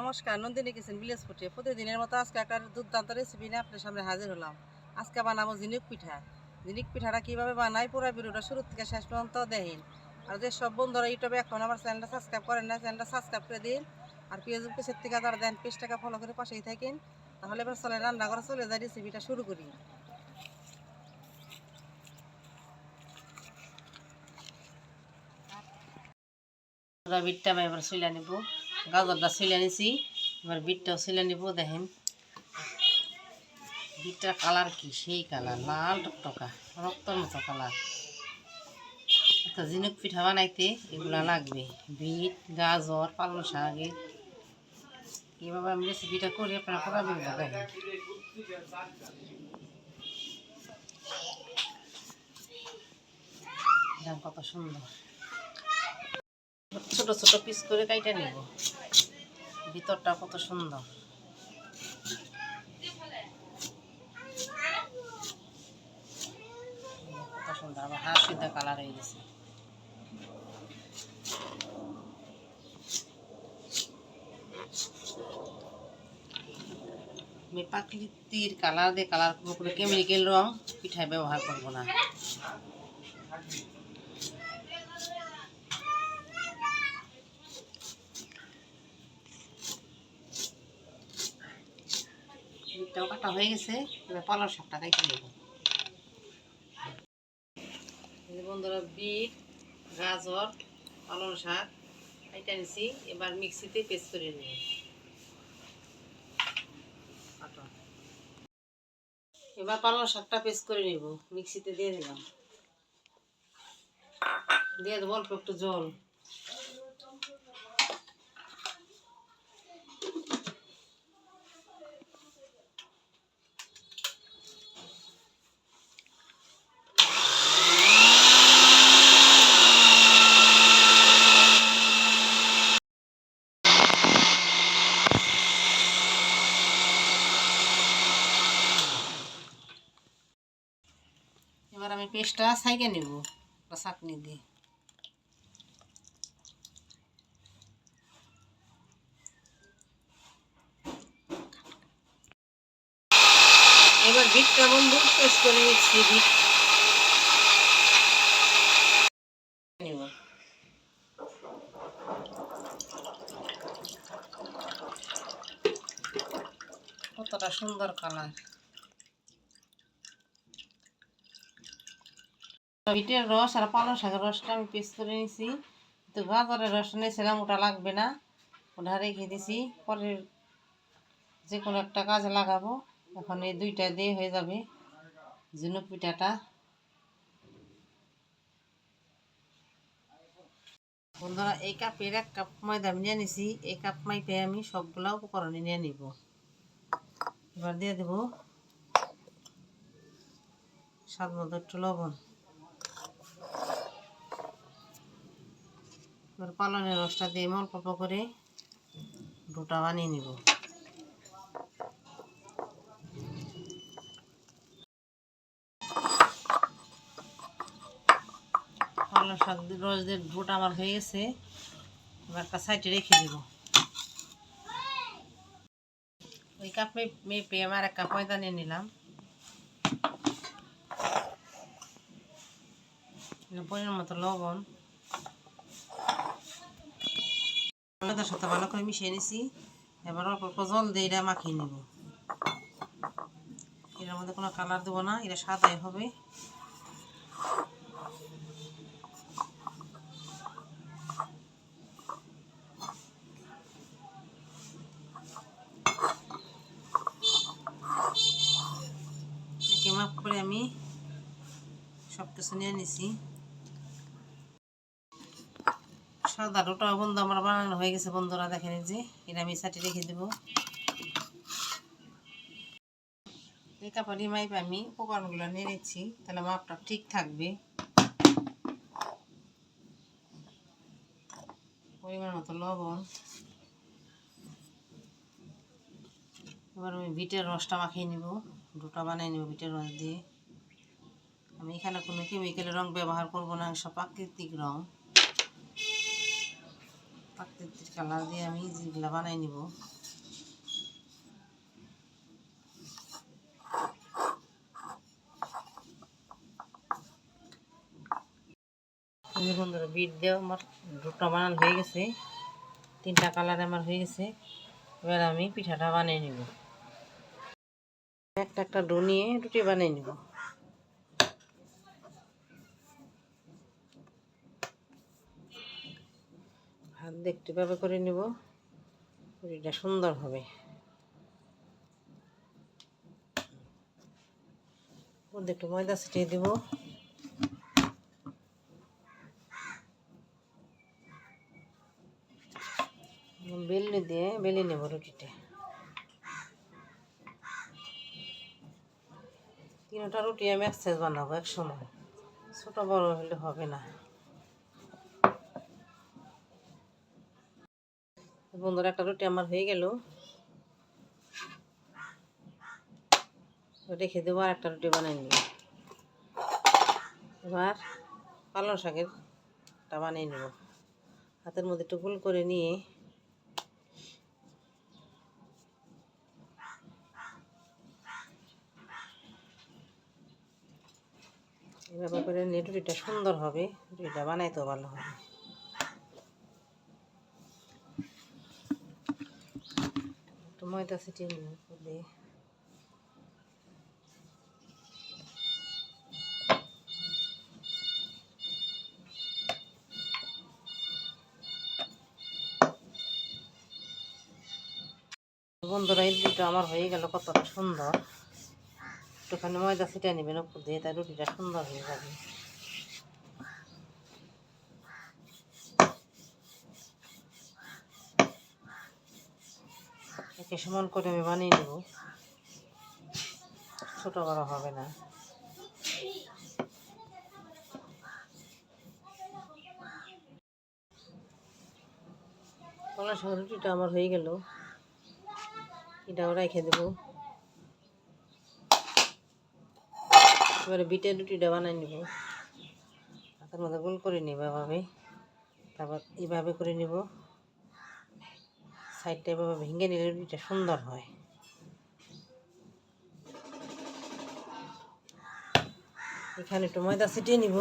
নমস্কার, Nandini kitchen village ফুটে। প্রতিদিনের মতো আজকে একটা দুর্দান্ত রেসিপি নিয়ে আপনার সামনে হাজির হলাম। আজকে বানাবো ঝিনুক পিঠা। ঝিনুক পিঠাটা কীভাবে বানাই পুরো ভিডিওটা শুরু থেকে শেষ পর্যন্ত দেখেন। আর যে সব বন্ধুরা ইউটিউবে এখন আমার চ্যানেলটা সাবস্ক্রাইব করেন না চ্যানেলটা সাবস্ক্রাইব করে দিন। আর ফেসবুক পেজের থেকে যারা দেন, পেজটাকে ফলো করে পাশেই থাকেন। তাহলে এবার চলে রান্না করে চলে যায় রেসিপিটা শুরু করি। আমি এবার সিলা নিব। গাজরটা সিলা নিছি, এবার বিটটাও সিলা নিব, দেখেন। বিটটার কালার কি? সেই কালার, লাল টকটকা, রক্তর মতো কালার। একটা ঝিনুক পিঠা বানাইতে এগুলা লাগবে, বিট, গাজর, পালং শাক কীভাবে আমি রেসিপিটা করি, আপনারা করা বলব দেখেন। কত সুন্দর। ছোট ছোট পিস করে কাইটা নিব। ভিতরটা কত সুন্দর। কত সুন্দর আমার হাত সিদ্ধা কালার হয়ে গেছে। আমি প্রাকৃতিক কালার দিয়ে কালার করব কোনো কেমিক্যাল রং পিঠায় ব্যবহার করব না। বিটটাও কাটা হয়ে গেছে, এবার পালং শাকটা কাইটে নেব। বন্ধুরা, বিট, গাজর, পালং শাক কাইটা নিছি, এবার মিক্সিতে পেস্ট করে নেব। এবার পালং শাকটা পেস্ট করে নেব, মিক্সিতে দিয়ে দিলাম। দিয়ে দেবো অল্প একটু জল। পেস্টটা সাইকে নেব চাটনি দিয়ে এবার বিটটা বন্ধু, পেস্ট করে নিচ্ছি বিট। কতটা সুন্দর কালার। বিটের রস আর পালং শাকের রসটা আমি পেস্ট করে নিছি। তো গাজরের রসটা নিয়েছিলাম, ওটা লাগবে না। ওটা রেখে দিছি। পরে যে কোনো একটা কাজে লাগাবো। এখন এই দুইটা দিয়ে হয়ে যাবে ঝিনুক পিঠাটা। বন্ধুরা, এই কাপের এক কাপ ময়দা আমি নিয়ে নিছি। এই কাপ মাইপে আমি সবগুলা উপকরণ নিয়ে নিব। এবার দিয়ে দেব স্বাদ মতো একটু লবণ। এবার পালনের রসটা দিয়ে অল্প অল্প করে ডোটা বানিয়ে নিব। পালন শাক রস দিয়ে ডোটা আমার হয়ে গেছে, এবার একটা সাইডে রেখে দিব। ওই কাপ মেপে আমার এক কাপ ময়দা নিয়ে নিলাম। পরিমাণ মতো লবণ। ময়দার সাথে ভালো করে মিশিয়ে নিছি। এবার অল্প অল্প জল দিয়ে এটা মাখিয়ে নেব। এটার মধ্যে কোনো কালার দেবো না, এটা সাদাই হবে। মাপ করে আমি সব কিছু নিয়ে নিছি। সাদা ডোটা বন্ধু আমার বানানো হয়ে গেছে, বন্ধুরা দেখেন যে, এটা আমি সাটি রেখে দেবো। এই কাপড়ি মাইপ আমি উপকরণগুলো নিচ্ছি, তাহলে মাপটা ঠিক থাকবে। পরিমাণ মতো লবণ। এবার আমি বিটের রসটা মাখিয়ে নিব ডোটা বানিয়ে নিব বিটের রস দিয়ে। আমি এখানে কোনো কেমিক্যালের রং ব্যবহার করব না, সব প্রাকৃতিক রং। প্রাকৃতিক কালার দিয়ে আমি যেগুলো বানাই নিব। বিট দিয়ে আমার দুটো বানানো হয়ে গেছে। তিনটা কালার আমার হয়ে গেছে। এবার আমি পিঠাটা বানিয়ে নিব। একটা একটা ডো নিয়ে রুটি বানিয়ে নিব। দেখতে ভাবে করে নিব। রুটিটা সুন্দর হবে। মধ্যে একটু ময়দা ছিটিয়ে দিব। বেলনি দিয়ে, বেলে নেব রুটিটা। তিনটা রুটি আমি একসাইজ বানাবো এক সময় ছোট বড় হলে হবে না। বন্ধুরা, একটা রুটি আমার হয়ে গেল। রেখে দেবো আর একটা রুটি বানিয়ে নিব এবার পালং শাকেরটা বানিয়ে নেব। হাতের মধ্যে একটু গোল করে নিয়ে এভাবে করে নিয়ে রুটিটা সুন্দর হবে। রুটিটা বানাইতেও ভালো হবে। ময়দা ছিটিয়ে নিব দিয়ে। বন্ধুরা রুটিটা আমার হয়ে গেল কতটা সুন্দর। একটুখানি ময়দা ছিটিয়ে নেবেন উপর দিয়ে, তাই রুটিটা সুন্দর হয়ে যাবে। একে সমান করে আমি বানিয়ে নেব ছোট বড় হবে না। কলার সঙ্গে রুটিটা আমার হয়ে গেল। এটাও রেখে দেবো। এবারে বিটের রুটিটা বানাই নিব। হাতের মধ্যে গোল করে নিব এভাবে। তারপর এইভাবে করে নিব। সাইডটা এভাবে ভেঙে নিলে রুটিটা সুন্দর হয়। এখানে একটু ময়দা ছিটিয়ে নিব।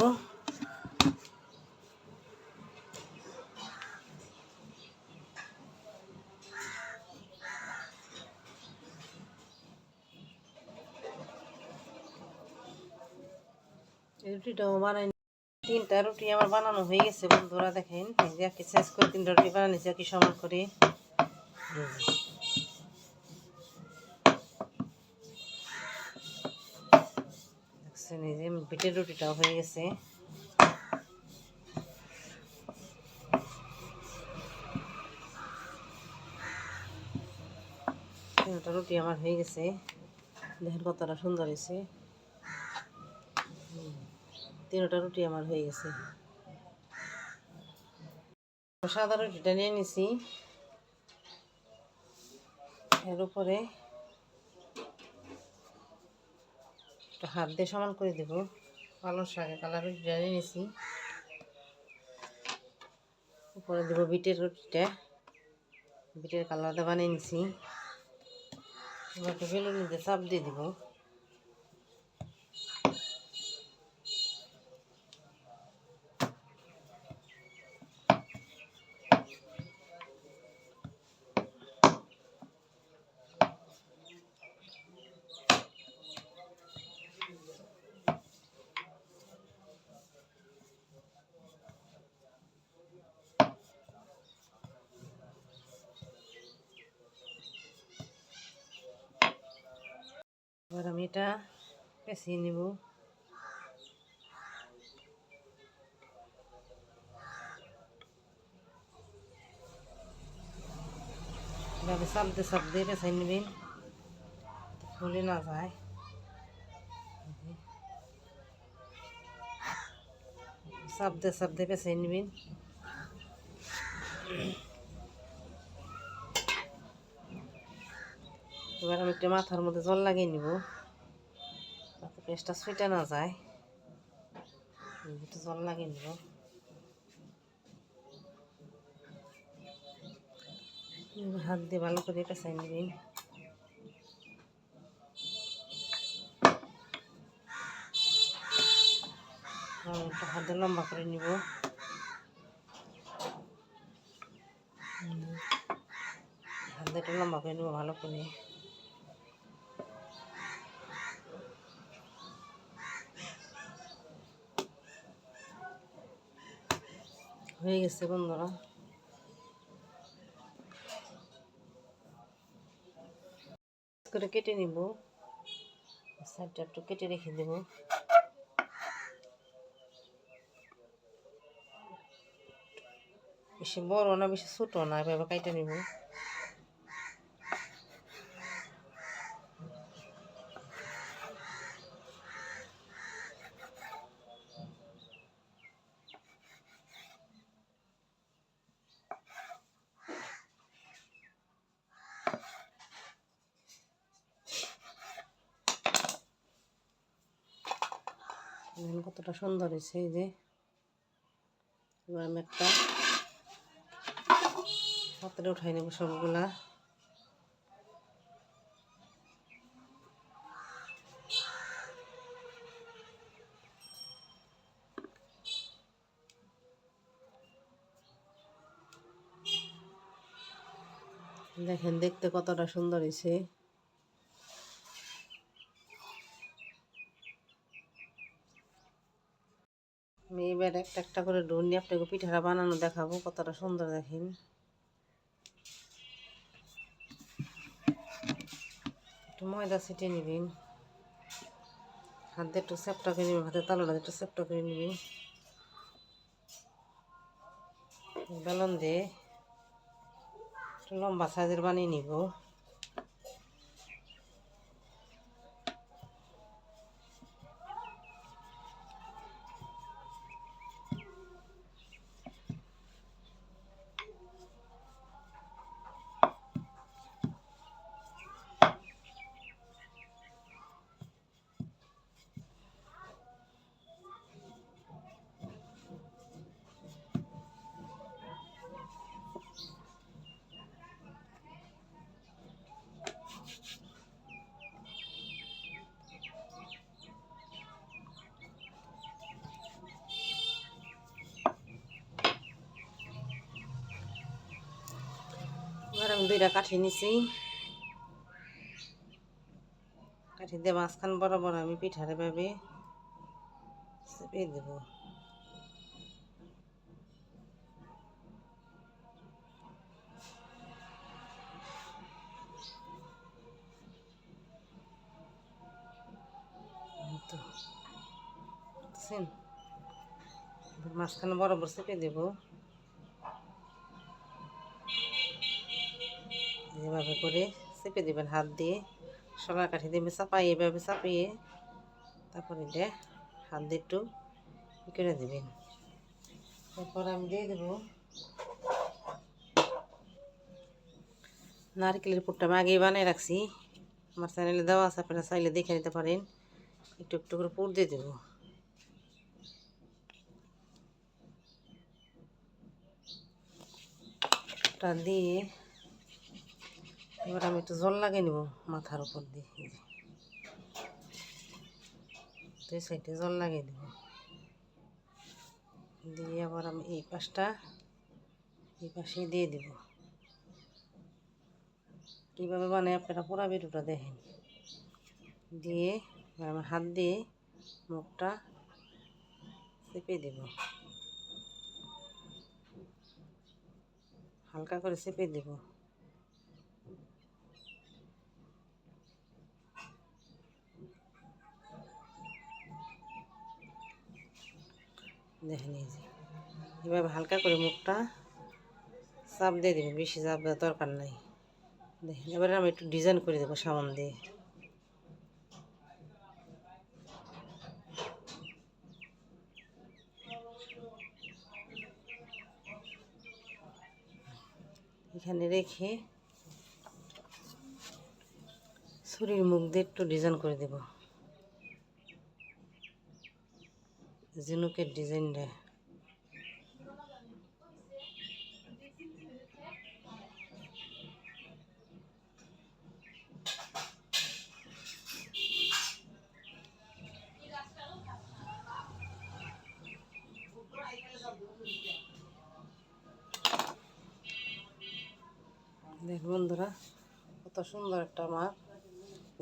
রুটিটাও বানাই তিনটা রুটি আমার বানানো হয়ে গেছে, বন্ধুরা দেখেন। এই সাইজ করে তিনটা রুটি বানানিছি একই সমান করে। দেখছেন, এই যে হয়ে গেছে। তিনটা রুটি আমার হয়ে গেছে। দেখেন কতটা সুন্দর হয়েছে। তিনটা রুটি আমার হয়ে গেছে। সাদা রুটিটা নিয়ে নিছি। এর উপরে একটু হাত দিয়ে সমান করে দেব। পালং শাকের কালার রুটিটা নিয়েছি উপরে দেবো বিটের রুটিটা। বিটের কালারটা বানিয়ে নিছি। এবার একটু বেলুন দিয়ে চাপ দিয়ে দিব। এবার আমি এটা পেঁচিয়ে নিব। এভাবে চালতে চালতে পেঁচাই নেবেন, ফুলে না যায়। চাপতে চাপতে পেঁচাই নেবেন। এবার আমি একটা মাথার মধ্যে জল লাগিয়ে নিব, যাতে পেস্টটা ছুটে না যায়। একটু জল লাগিয়ে নিব। হাত দিয়ে ভালো করে এটা চাই নেবেন একটা হাত দিয়ে লম্বা করে নিব। হাত দিয়ে লম্বা করে নিব ভালো করে। হয়ে গেছে বন্ধুরা। করে কেটে নিব। সাইডটা একটু কেটে রেখে দেব। বেশি বড় না, বেশি ছোট না, এভাবে কেটে নিব। দেখেন কতটা সুন্দর হয়েছে এই যে। এবার একটা পাত্রে উঠাই নেব সবগুলা। দেখেন দেখতে কতটা সুন্দর হয়েছে আমি এবার একটা একটা করে ডোর নিয়ে আপনাকে পিঠাটা বানানো দেখাবো, কতটা সুন্দর দেখেন। একটু ময়দা ছিটিয়ে নেবেন। হাত একটু সেপটা করে নেবেন হাতে তালুটা একটু সেপটা করে নেবেন। বেলন দিয়ে একটু লম্বা সাইজের বানিয়ে নিব। দুইটা কাঠি নিছি। কাঠি দিয়ে মাঝখান বরাবর আমি পিঠারে ভাবে চেপে দেব। মাঝখানে বরাবর চেপে দেবো। এভাবে করে চেপে দিবেন হাত দিয়ে। সলা কাঠি দিয়ে চাপাই, এভাবে চাপিয়ে তারপরে এটা হাত দিয়ে একটু করে দেবেন। তারপর আমি দিয়ে দেবো নারকেলের পুরটা আমি আগেই বানিয়ে রাখছি। আমার চ্যানেলে দেওয়া আছে, আপনারা চাইলে দেখে নিতে পারেন। একটু একটু করে পুর দিয়ে দেবো। দিয়ে এবার আমি একটু জল লাগিয়ে নিব মাথার উপর দিয়ে। সাইডে জল লাগিয়ে দেব দিয়ে আবার আমি এই পাশটা, এই পাশে দিয়ে দেব। কীভাবে বানাই আপনারা পুরা ভিডিওটা দেখেন। দিয়ে আমি হাত দিয়ে মুখটা চেপে দেব। হালকা করে চেপে দেবো। দেখেন এই যে এভাবে হালকা করে মুখটা চাপ দিয়ে দেবেন বেশি চাপ দেওয়ার দরকার নাই। দেখেন, এবারে আমি একটু ডিজাইন করে দেবো সামান দিয়ে। এখানে রেখে ছুরির মুখ দিয়ে একটু ডিজাইন করে দেব। ঝিনুকের ডিজাইনটা দেখ বন্ধুরা কত সুন্দর একটা আমার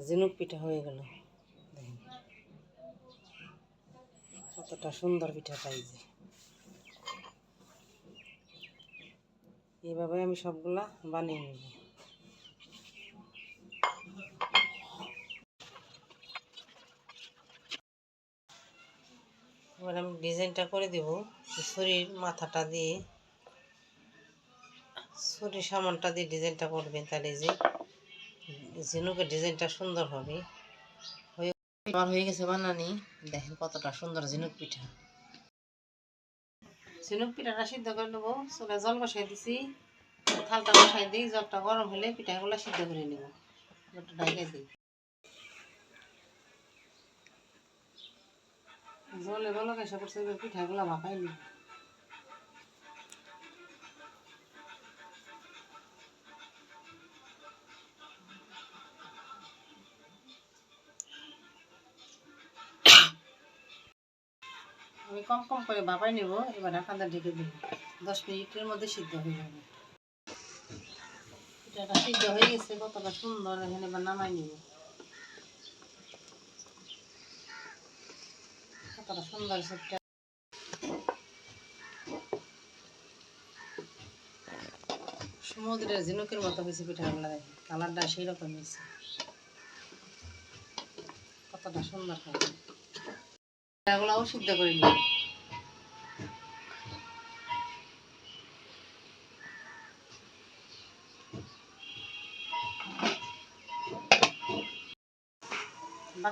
ঝিনুক পিঠা হয়ে গেল। কতটা সুন্দর পিঠাটা এই যে। এইভাবে আমি সবগুলা বানিয়ে নেব। এবার আমি ডিজাইনটা করে দেব ছুরির মাথাটা দিয়ে। ছুরির সামানটা দিয়ে ডিজাইনটা করবেন তাহলে যে ঝিনুকের ডিজাইনটা সুন্দর হবে। হয়ে গেছে বানানি। দেখেন কতটা সুন্দর ঝিনুক পিঠা। ঝিনুক পিঠাটা সিদ্ধ করে নেব, চুলে জল বসাই দিছি, থালটা বসাই দিই জলটা গরম হলে পিঠাগুলো সিদ্ধ করে নেব। একটু ডাইলে দিই। জলে বলো কেসা করছে পিঠাগুলো ভাপাই নিব। কম কম করে ভাপাই নেব, এবার ঢাকাটা ঢেকে দেব। দশ মিনিটের মধ্যে সিদ্ধ হয়ে যাবে। সিদ্ধ হয়ে গেছে, কতটা সুন্দর, এখানে এবার নামাই নেব। কতটা সুন্দর পিঠা সমুদ্রের ঝিনুকের মতো হয়েছে পিঠাগুলো দেখে কালারটা সেই রকম হয়েছে। কতটা সুন্দর পিঠাগুলোও সিদ্ধ করে নিই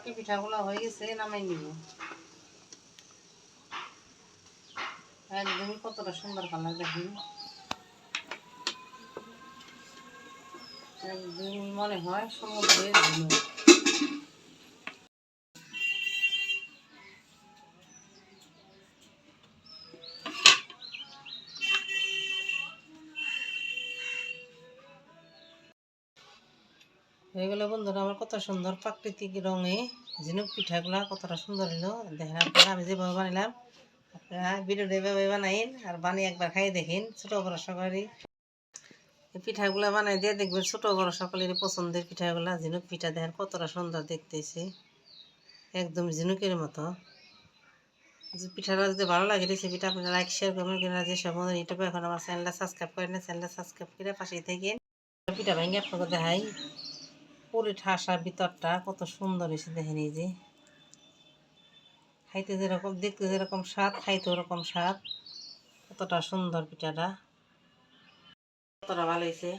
বাকি পিঠাগুলো হয়ে গেছে, নামাই নিব। একদমই কতটা সুন্দর কালার দেখি একদম মনে হয় সমুদ্রের হয়ে বন্ধুরা, আমার কত সুন্দর প্রাকৃতিক রঙে ঝিনুক পিঠাগুলা কতটা সুন্দর হলো দেখেন আপনারা, আমি যেভাবে বানালাম আপনারা ভিডিওটা এভাবে বানাইন আর বানিয়ে একবার খাই দেখেন, ছোটো বড় সকালে এই পিঠাগুলা বানাই দিয়ে দেখবেন ছোটো বড় সকলের পছন্দের পিঠাগুলা, ঝিনুক পিঠা দেখেন কতটা সুন্দর দেখতেছে। একদম ঝিনুকের মতো। যে পিঠাটা যদি ভালো লাগে রেসিপিটা আপনারা লাইক শেয়ার করবেন কিনা যে সব ইউটিউবে এখন আমার চ্যানেলটা সাবস্ক্রাইব করেন চ্যানেলটা সাবস্ক্রাইব করে পাশেই থাকেন। পিঠা ভেঙে আপনাকে দেখাই। পুরি ঠাসার ভিতরটা কত সুন্দর হয়েছে দেখেন এই যে। খাইতে যেরকম, দেখতে যেরকম স্বাদ, খাইতে ওরকম স্বাদ। কতটা সুন্দর পিঠাটা। কতটা ভালো হয়েছে।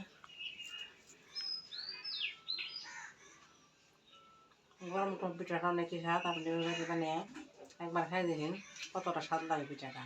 গরম টক পিঠাটা অনেকই স্বাদ আপনি বানিয়ে একবার খাই দেখেন কতটা স্বাদ লাগে পিঠাটা।